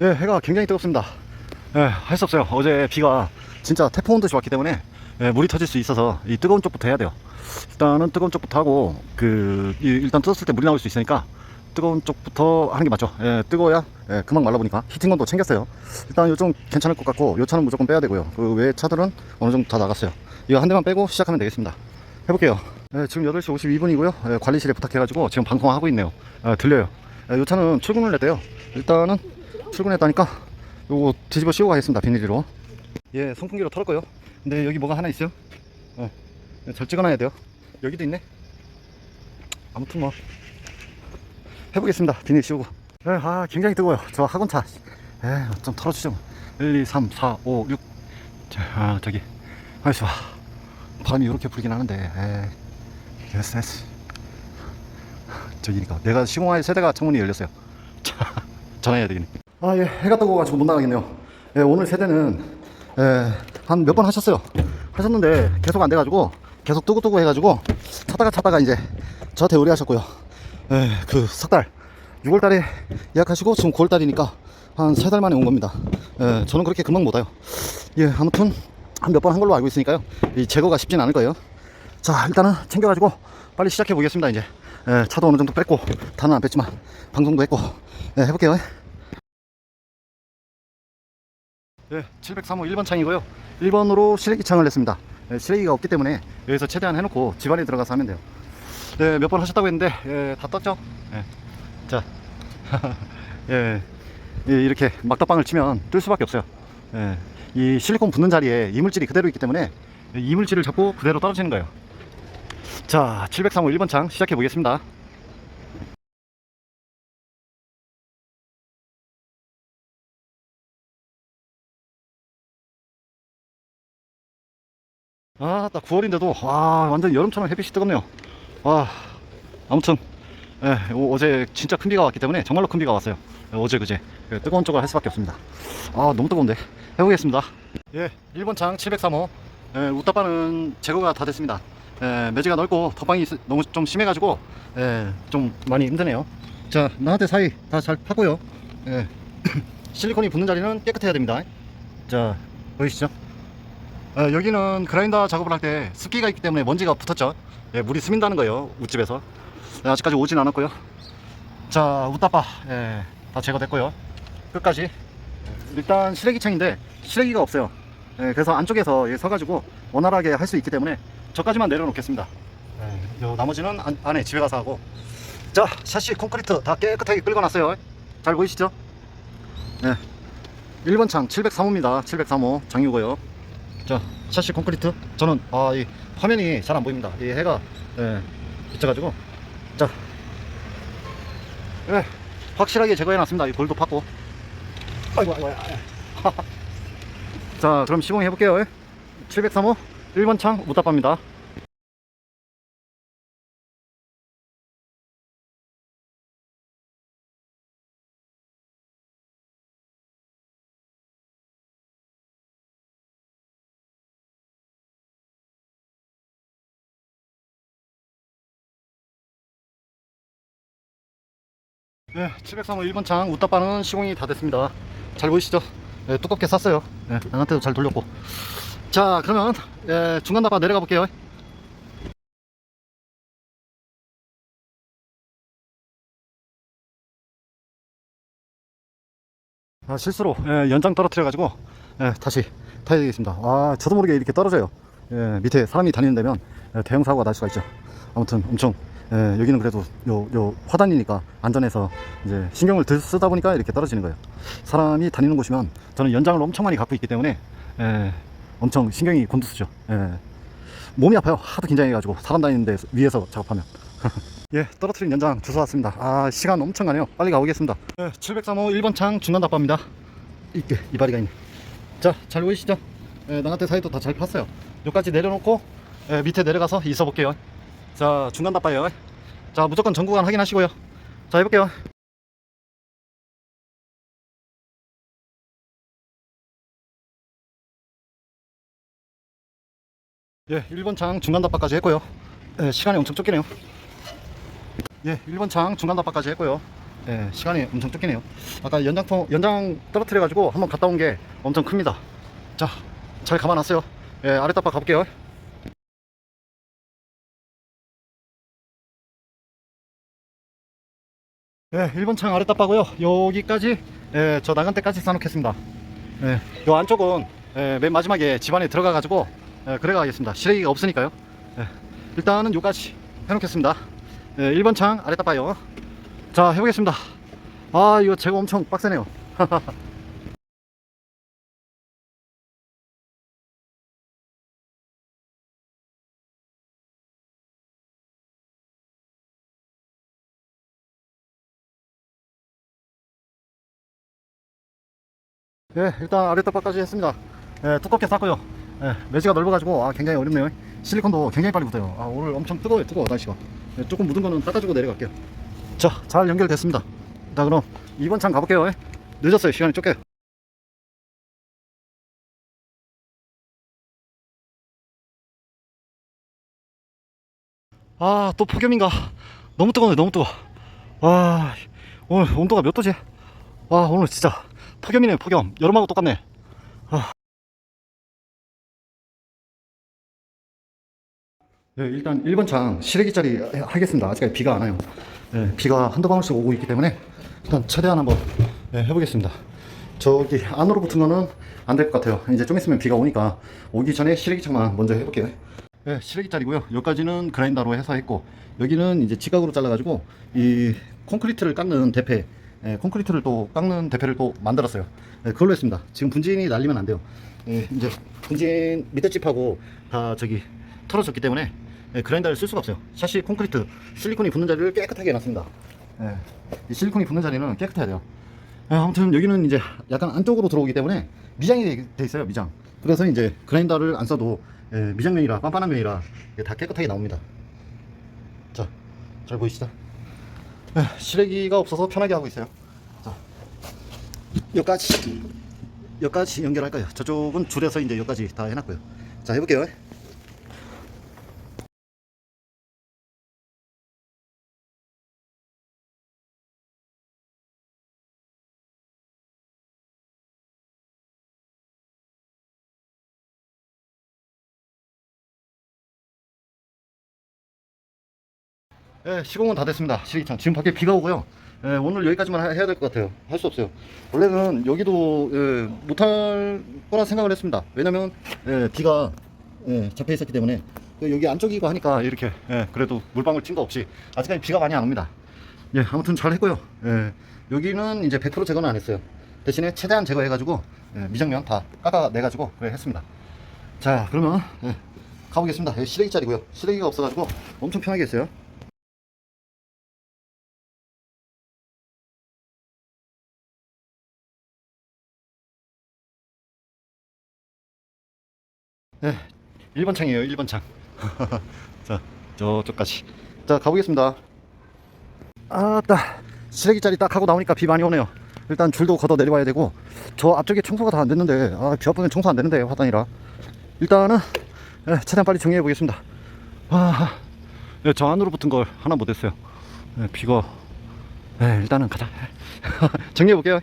예, 해가 굉장히 뜨겁습니다. 예, 할 수 없어요. 어제 비가 진짜 태풍 온 듯이 왔기 때문에 예, 물이 터질 수 있어서 이 뜨거운 쪽부터 해야 돼요. 일단은 뜨거운 쪽부터 하고 그 이- 일단 뜯었을 때 물이 나올 수 있으니까 뜨거운 쪽부터 하는 게 맞죠. 예, 뜨거워야 예, 금방 말라보니까 히팅건도 챙겼어요. 일단 요좀 괜찮을 것 같고 요 차는 무조건 빼야 되고요. 그외 차들은 어느 정도 다 나갔어요. 이거 한 대만 빼고 시작하면 되겠습니다. 해볼게요. 예, 지금 8시 52분이고요. 예, 관리실에 부탁해가지고 지금 방송하고 있네요. 예, 들려요. 예, 요 차는 출근을 했대요. 일단은 출근했다니까 요거 뒤집어 씌우고 가겠습니다. 비닐로. 예, 송풍기로 털을 거요. 근데 여기 뭐가 하나 있어요. 어, 잘 찍어놔야 돼요. 여기도 있네. 아무튼 뭐 해보겠습니다. 비닐 씌우고. 예, 아, 굉장히 뜨거워요. 저 학원차. 예, 좀 털어주죠. 1, 2, 3, 4, 5, 6. 자, 아, 저기. 아이씨, 와. 바람이 이렇게 불긴 하는데, 에이. 됐어, 됐어. 저기니까. 내가 시공할 세대가 창문이 열렸어요. 자, 전화해야 되겠네. 아, 예. 해가 뜨거워가지고 못 나가겠네요. 예, 오늘 세대는, 예, 한 몇 번 하셨어요. 하셨는데, 계속 안 돼가지고, 계속 뜨고뜨고 해가지고, 찾다가 찾다가 이제, 저한테 의뢰하셨고요. 예, 그, 석 달. 6월 달에 예약하시고, 지금 9월 달이니까, 한 세 달 만에 온 겁니다. 예, 저는 그렇게 금방 못 와요. 예, 아무튼, 한 몇 번 한 걸로 알고 있으니까요. 이 제거가 쉽진 않을 거예요. 자, 일단은 챙겨가지고, 빨리 시작해 보겠습니다, 이제. 예, 차도 어느 정도 뺐고, 다는 안 뺐지만, 방송도 했고, 예, 해볼게요. 예, 703호 1번 창이고요. 1번으로 실외기 창을 냈습니다. 예, 실외기가 없기 때문에 여기서 최대한 해놓고 집안에 들어가서 하면 돼요. 네, 몇 번 하셨다고 했는데 예, 다 떴죠? 예. 자, 예, 예, 이렇게 막다방을 치면 뜰 수밖에 없어요. 예, 이 실리콘 붙는 자리에 이물질이 그대로 있기 때문에 이 이물질을 잡고 그대로 떨어지는 거예요. 자, 703호 1번 창 시작해 보겠습니다. 아, 딱 9월인데도 와 완전 여름처럼 햇빛이 뜨겁네요. 와 아무튼 예, 오- 어제 진짜 큰 비가 왔기 때문에 정말로 큰 비가 왔어요. 예, 어제 그제 예, 뜨거운 쪽을 할 수밖에 없습니다. 아 너무 뜨거운데 해보겠습니다. 예, 1번 창 703호 예, 웃다바는 제거가 다 됐습니다. 예, 매지가 넓고 덧방이 있- 너무 좀 심해가지고 예, 좀 많이 힘드네요. 자 나한테 사이 다 잘 파고요. 예, 실리콘이 붙는 자리는 깨끗해야 됩니다. 자 보이시죠? 어, 여기는 그라인더 작업을 할 때 습기가 있기 때문에 먼지가 붙었죠. 예, 물이 스민다는 거예요. 웃집에서. 네, 아직까지 오진 않았고요. 자, 웃다빠. 예, 다 제거됐고요. 끝까지. 일단 실외기창인데 실외기가 없어요. 예, 그래서 안쪽에서 예, 서가지고 원활하게 할 수 있기 때문에 저까지만 내려놓겠습니다. 예, 요 나머지는 안, 안에 집에 가서 하고. 자, 샤시 콘크리트 다 깨끗하게 끌고놨어요. 잘 보이시죠? 예. 1번 창 703호입니다. 703호 장유고요. 자, 샤시 콘크리트. 저는 아, 이 화면이 잘 안 보입니다. 이 해가 예, 비쳐가지고 자, 예, 확실하게 제거해 놨습니다. 이 볼도 팠고. 아이고, 아이고, 아이고. 자, 그럼 시공해 볼게요. 703호 1번 창 무답합니다. 네, 703호 1번 창 웃다빠는 시공이 다 됐습니다. 잘 보이시죠? 네, 두껍게 쌌어요. 네, 나한테도 잘 돌렸고. 자, 그러면 예, 중간 답바 내려가 볼게요. 아, 실수로 예, 연장 떨어뜨려 가지고 예, 다시 타야 되겠습니다. 아, 저도 모르게 이렇게 떨어져요. 예, 밑에 사람이 다니는 데면 예, 대형 사고가 날 수가 있죠. 아무튼 엄청 예, 여기는 그래도 요, 요 화단이니까 안전해서 이제 신경을 덜 쓰다 보니까 이렇게 떨어지는 거예요. 사람이 다니는 곳이면 저는 연장을 엄청 많이 갖고 있기 때문에 예, 엄청 신경이 곤두쓰죠. 예. 몸이 아파요. 하도 긴장해가지고 사람 다니는데 위에서 작업하면. 예, 떨어뜨린 연장 주워 왔습니다. 아, 시간 엄청 가네요. 빨리 가보겠습니다. 예, 703호 1번 창 중간 답바입니다. 이게 이발이가 있네. 자, 잘 보이시죠? 예, 나한테 사이도 다 잘 팠어요. 여기까지 내려놓고 예, 밑에 내려가서 있어 볼게요. 자, 중간 답바예요. 자, 무조건 전 구간 확인하시고요. 자, 해볼게요. 예, 1번 창 중간 답바까지 했고요. 예, 시간이 엄청 쫓기네요. 예, 1번 창 중간 답바까지 했고요. 예, 시간이 엄청 쫓기네요. 아까 연장통, 연장 떨어뜨려 가지고 한번 갔다 온 게 엄청 큽니다. 자, 잘 감아놨어요. 예, 아랫다박 가볼게요. 예, 1번 창 아랫다바고요. 여기까지, 예, 저 나간 때까지 쌓아놓겠습니다. 예, 요 안쪽은, 예, 맨 마지막에 집안에 들어가가지고, 예, 그래 가겠습니다. 실외기가 없으니까요. 예, 일단은 요까지 해놓겠습니다. 예, 1번 창 아랫다바요. 자, 해보겠습니다. 아, 이거 제가 엄청 빡세네요. 예, 일단 아랫다바까지 했습니다. 예, 두껍게 쌌고요. 예, 매지가 넓어가지고 아, 굉장히 어렵네요. 실리콘도 굉장히 빨리 붙어요. 아, 오늘 엄청 뜨거워요, 뜨거워, 날씨가. 예, 조금 묻은 거는 닦아주고 내려갈게요. 자, 잘 연결됐습니다. 자, 그럼 2번 창 가볼게요. 예. 늦었어요. 시간이 쫓겨요. 아, 또 폭염인가? 너무 뜨거워요, 너무 뜨거워. 와, 오늘 온도가 몇 도지? 와, 오늘 진짜 폭염이네요, 폭염. 여름하고 똑같네. 아. 네, 일단 1번 창 실외기짜리 하겠습니다. 아직까지 비가 안 와요. 네, 비가 한두 방울씩 오고 있기 때문에 일단 최대한 한번 네, 해보겠습니다. 저기 안으로 붙은 거는 안 될 것 같아요. 이제 좀 있으면 비가 오니까 오기 전에 실외기 창만 먼저 해볼게요. 네, 실외기짜리고요. 여기까지는 그라인더로 해서 했고 여기는 이제 지각으로 잘라가지고 이 콘크리트를 깎는 대패 예, 콘크리트를 또 깎는 대패를 또 만들었어요. 예, 그걸로 했습니다. 지금 분진이 날리면 안 돼요. 예, 이제 분진 밑에 집하고 다 저기 털어졌기 때문에 예, 그라인더를 쓸 수가 없어요. 샤시 콘크리트 실리콘이 붙는 자리를 깨끗하게 해놨습니다. 예, 이 실리콘이 붙는 자리는 깨끗해야 돼요. 예, 아무튼 여기는 이제 약간 안쪽으로 들어오기 때문에 미장이 돼, 돼 있어요. 미장. 그래서 이제 그라인더를 안 써도 예, 미장면이라 빤빤한 면이라 예, 다 깨끗하게 나옵니다. 자, 잘 보이시죠? 예, 실외기가 없어서 편하게 하고 있어요. 자, 여기까지 여기까지 연결할 거예요. 저쪽은 줄여서 이제 여기까지 다 해놨고요. 자, 해볼게요. 예, 시공은 다 됐습니다. 실기창. 지금 밖에 비가 오고요. 예, 오늘 여기까지만 하- 해야 될 것 같아요. 할 수 없어요. 원래는 여기도 예, 못할 거라 생각을 했습니다. 왜냐면 예, 비가 예, 잡혀 있었기 때문에 그 여기 안쪽이고 하니까 이렇게 예, 그래도 물방울 찐 거 없이 아직까지 비가 많이 안 옵니다. 예, 아무튼 잘 했고요. 예, 여기는 이제 100% 제거는 안 했어요. 대신에 최대한 제거해가지고 예, 미정면 다 깎아내가지고 그래 했습니다. 자, 그러면 예, 가보겠습니다. 여기 실외기 자리고요. 실외기가 없어가지고 엄청 편하게 했어요. 네, 1번 창이에요, 1번 창. 자, 저쪽까지. 자, 가보겠습니다. 아따, 쓰레기짜리 딱 하고 나오니까 비 많이 오네요. 일단 줄도 걷어 내려와야 되고, 저 앞쪽에 청소가 다 안 됐는데, 아, 비 앞부분 청소 안 되는데, 화단이라. 일단은, 예, 최대한 빨리 정리해 보겠습니다. 아, 예, 저 안으로 붙은 걸 하나 못했어요. 예, 비가, 예, 일단은 가자. 정리해 볼게요.